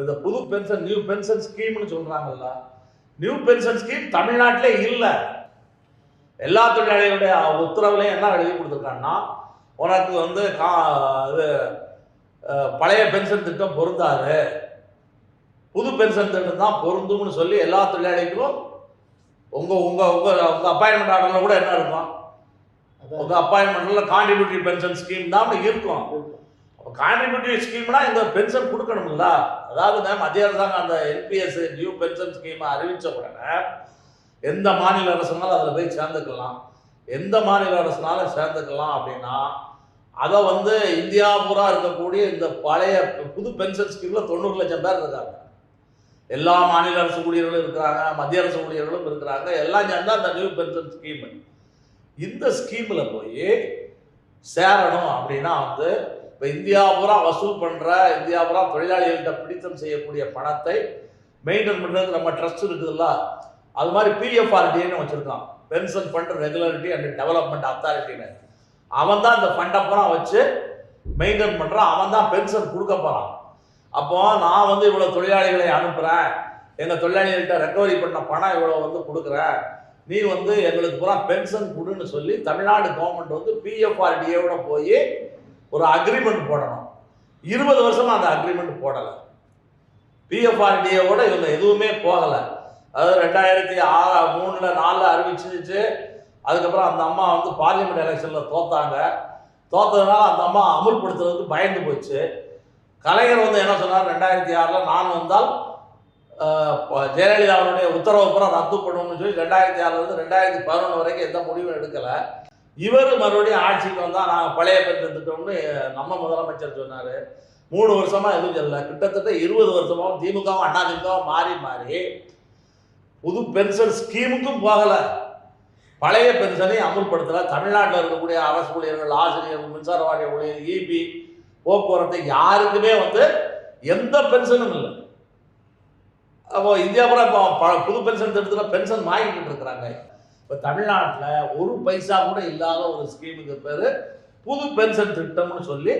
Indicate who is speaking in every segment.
Speaker 1: இந்த புது pension new pension ஸ்கீம்னு சொல்றாங்கல்ல. நியூ பென்ஷன் ஸ்கீம் தமிழ்நாட்டிலே இல்லை. எல்லா தொழிலாளிகளுடைய உத்தரவுலையும் என்ன எழுதி கொடுத்துருக்காங்கன்னா உனக்கு வந்து கா இது பழைய பென்ஷன் திட்டம் பொருந்தாது. புது பென்ஷன் திட்டம் தான் பொருந்தும்னு சொல்லி எல்லா தொழிலாளிகளும் உங்க உங்க உங்க உங்க அப்பாயின்மெண்ட் ஆர்டர்ல கூட என்ன இருக்கும்? உங்க அப்பாயின்மெண்ட்ல கான்ட்ரிபியூட்டரி பென்ஷன் ஸ்கீம் தான் இருக்கும். அப்போ கான்ட்ரிபியூட்டரி ஸ்கீம்னா இந்த பென்ஷன் கொடுக்கணும்ல. அதாவது மத்திய அரசாங்கம் அந்த என்பிஎஸ் நியூ பென்ஷன் ஸ்கீமை அறிவித்த உடனே எந்த மாநில அரசுனாலும் அதில் போய் சேர்ந்துக்கலாம். எந்த மாநில அரசுனாலும் சேர்ந்துக்கலாம் அப்படின்னா அதை வந்து இந்தியா பூரா இருக்கக்கூடிய இந்த பழைய புது பென்ஷன் ஸ்கீமில் தொண்ணூறு லட்சம் பேர் இருக்காங்க. எல்லா மாநில அரசு ஊழியர்களும் இருக்கிறாங்க மத்திய அரசு ஊழியர்களும் இருக்கிறாங்க. எல்லாம் சேர்ந்தா அந்த நியூ பென்ஷன் ஸ்கீம் இந்த ஸ்கீமில் போய் சேரணும் அப்படின்னா வந்து இப்போ இந்தியா பூரா வசூல் பண்ணுற இந்தியா பூரா தொழிலாளிகள்கிட்ட பிடித்தம் செய்யக்கூடிய பணத்தை மெயின்டைன் பண்ணுறதுக்கு நம்ம ட்ரஸ்ட் இருக்குதுல்ல? அது மாதிரி பிஎஃப்ஆர்டின்னு வச்சுருக்கான். Pension fund regularity and development அத்தாரிட்டின்னு அவன் தான் இந்த ஃபண்டை பூரா வச்சு மெயின்டைன் பண்ணுறான் அவன் தான் பென்ஷன் கொடுக்க போகிறான் அப்போ நான் வந்து இவ்வளோ தொழிலாளிகளை அனுப்புகிறேன் எங்கள் தொழிலாளிகள்கிட்ட ரெக்கவரி பண்ண பணம் இவ்வளோ வந்து கொடுக்குறேன். நீ வந்து எங்களுக்கு பூரா பென்ஷன் கொடுன்னு சொல்லி தமிழ்நாடு கவர்மெண்ட் வந்து பிஎஃப்ஆர்டிஏவோட போய் ஒரு அக்ரிமெண்ட் போடணும். இருபது வருஷமாக அந்த அக்ரிமெண்ட் போடலை. பிஎஃப்ஆர்டிஏவோட இவங்க எதுவுமே போகலை. அதாவது ரெண்டாயிரத்தி ஆறு மூணில் நாலில் அறிவிச்சிருச்சு. அதுக்கப்புறம் அந்த அம்மா வந்து பார்லிமெண்ட் எலெக்ஷனில் தோத்தாங்க. தோத்ததுனால அந்த அம்மா அமுல்படுத்துறதுக்கு பயந்து போச்சு. கலைஞர் வந்து என்ன சொன்னார்? ரெண்டாயிரத்தி ஆறில் நான் வந்தால் ஜெயலலிதாவுடைய உத்தரவு பூரா ரத்து பண்ணுவோம்னு சொல்லி ரெண்டாயிரத்தி ஆறுலேருந்து ரெண்டாயிரத்தி பதினொன்று வரைக்கும் எந்த முடிவும் எடுக்கலை. இவர் மறுபடியும் ஆட்சிக்கு வந்தால் நாங்கள் பழைய பென்ஷன் திட்டம்னு நம்ம முதலமைச்சர் சொன்னார். மூணு வருஷமாக எதுவும் சொல்லல கிட்டத்தட்ட இருபது வருஷமாகவும் திமுகவும் அண்ணா மாறி மாறி புது பென்ஷன் ஸ்கீமுக்கும் போகலை. பழைய பென்ஷனை அமுல்படுத்தலை. தமிழ்நாட்டில் இருக்கக்கூடிய அரசு ஊழியர்கள் ஆசிரியர்கள் மின்சார வாரிய ஊழியர் இபி போக்குவரத்து யாருக்குமே வந்து எந்த பென்ஷனும் இல்லை. அப்போ இந்தியா பூரா இப்போ புது பென்ஷன் திட்டத்தில் பென்ஷன் வாங்கிக்கிட்டு இருக்கிறாங்க. இப்போ தமிழ்நாட்டில் ஒரு பைசா கூட இல்லாத ஒரு ஸ்கீமுக்கு பேர் புது பென்ஷன் திட்டம்னு சொல்லி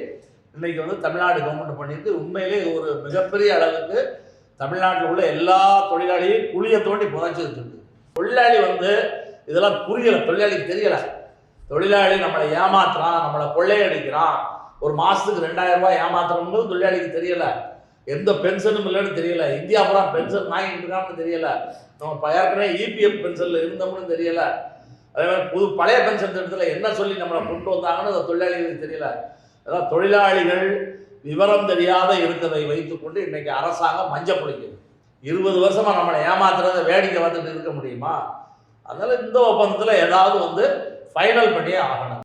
Speaker 1: இன்றைக்கி வந்து தமிழ்நாடு கவர்மெண்ட் பண்ணியிருக்கு. உண்மையிலே ஒரு மிகப்பெரிய அளவுக்கு தமிழ்நாட்டில் உள்ள எல்லா தொழிலாளியும் குழியை தோண்டி புதைச்சி தொழிலாளி வந்து இதெல்லாம் புரியலை. தொழிலாளிக்கு தெரியலை. தொழிலாளி நம்மளை ஏமாத்துறான் நம்மளை கொள்ளையடிக்கிறான். ஒரு மாதத்துக்கு ரெண்டாயிரம் ரூபாய் ஏமாத்துறோம்னு தொழிலாளிக்கு தெரியலை. எந்த பென்ஷனும் இல்லைன்னு தெரியல. இந்தியா பூரா பென்ஷன் வாங்கிட்டு இருக்கான்னு தெரியல. நம்ம ஏற்கனவே இபிஎஃப் பென்ஷனில் இருந்தோம்னு தெரியல. அதே மாதிரி புது பழைய பென்ஷன் திட்டத்தில் என்ன சொல்லி நம்மளை கொண்டு வந்தாங்கன்னு அந்த தொழிலாளிகளுக்கு தெரியல. அதான் தொழிலாளிகள் விவரம் தெரியாத இருக்கிறதை வைத்துக்கொண்டு இன்னைக்கு அரசாங்கம் மஞ்சள் பிடிக்குது இருபது வருஷமாக நம்மளை ஏமாத்துறத வேடிக்கை வந்துட்டு இருக்க முடியுமா? அதனால் இந்த ஒப்பந்தத்தில் ஏதாவது வந்து ஃபைனல் பண்ணியே ஆகணும்.